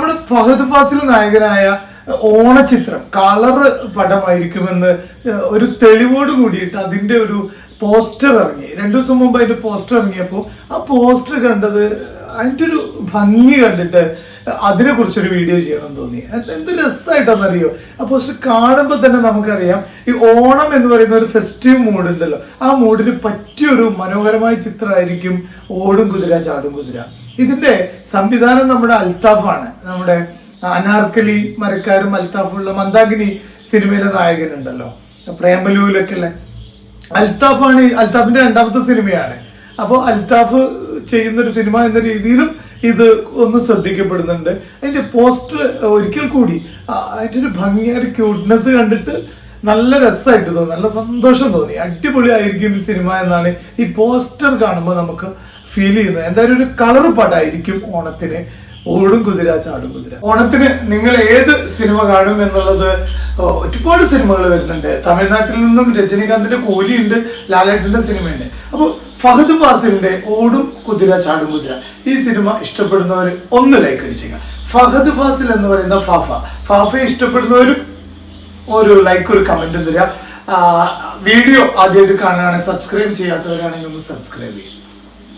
നമ്മുടെ ഫഹദ് ഫാസിൽ നായകനായ ഓണചിത്രം കളർ പടമായിരിക്കുമെന്ന് ഒരു തെളിവോട് കൂടിയിട്ട് അതിന്റെ ഒരു പോസ്റ്റർ ഇറങ്ങി. രണ്ടു ദിവസം മുമ്പ് അതിന്റെ പോസ്റ്റർ ഇറങ്ങിയപ്പോൾ ആ പോസ്റ്റർ കണ്ടത് അതിന്റെ ഒരു ഭംഗി കണ്ടിട്ട് അതിനെ കുറിച്ചൊരു വീഡിയോ ചെയ്യണം തോന്നി. എന്ത് രസമായിട്ടാണെന്നറിയോ ആ പോസ്റ്റർ കാണുമ്പോൾ തന്നെ നമുക്കറിയാം ഈ ഓണം എന്ന് പറയുന്ന ഒരു ഫെസ്റ്റീവ് മൂഡ് ഉണ്ടല്ലോ. ആ മൂഡിന് പറ്റിയൊരു മനോഹരമായ ചിത്രമായിരിക്കും ഓടും കുതിര ചാടും കുതിര. ഇതിന്റെ സംവിധാനം നമ്മുടെ അൽത്താഫാണ് നമ്മുടെ അനാർക്കലി മരക്കാരും അൽത്താഫുള്ള മന്ദാഗിനി സിനിമയിലെ നായകനുണ്ടല്ലോ. പ്രേമലൂലൊക്കെ ഉള്ള അൽത്താഫാണ് അൽത്താഫിന്റെ രണ്ടാമത്തെ സിനിമയാണ്. അപ്പോൾ അൽത്താഫ് ചെയ്യുന്നൊരു സിനിമ എന്ന രീതിയിലും ഇത് ഒന്ന് ശ്രദ്ധിക്കപ്പെടുന്നുണ്ട്. അതിന്റെ പോസ്റ്റർ ഒരിക്കൽ കൂടി അതിന്റെ ഒരു ഭംഗി ഒരു ക്യൂട്ട്നെസ് കണ്ടിട്ട് നല്ല രസമായിട്ട് തോന്നി. നല്ല സന്തോഷം തോന്നി. അടിപൊളിയായിരിക്കും ഈ സിനിമ എന്നാണ് ഈ പോസ്റ്റർ കാണുമ്പോൾ നമുക്ക് ഫീൽ ചെയ്യുന്നത്. എന്തായാലും ഒരു കളർ പടമായിരിക്കും ഓണത്തിന്. ഓടും കുതിര ചാടും കുതിര. ഓണത്തിന് നിങ്ങൾ ഏത് സിനിമ കാണും എന്നുള്ളത് ഒരുപാട് സിനിമകൾ വരുന്നുണ്ട്. തമിഴ്നാട്ടിൽ നിന്നും രജനീകാന്തിന്റെ കൂലിയുണ്ട് ലാലേട്ടന്റെ സിനിമയുണ്ട് അപ്പോൾ ഫഹദ് ഫാസിലിന്റെ ഓടും കുതിര ചാടും കുതിര. ഈ സിനിമ ഇഷ്ടപ്പെടുന്നവർ ഒന്ന് ലൈക്ക് അടിച്ചേക്ക. ഫഹദ് ഫാസിൽ എന്ന് പറയുന്ന ഫാഫ. ഫാഫയെ ഇഷ്ടപ്പെടുന്നവരും ഒരു ലൈക്ക് ഒരു കമന്റ് തരിക വീഡിയോ ആദ്യമായിട്ട് കാണുകയാണെങ്കിൽ സബ്സ്ക്രൈബ് ചെയ്യാത്തവരാണെങ്കിൽ ഒന്ന് സബ്സ്ക്രൈബ് ചെയ്യും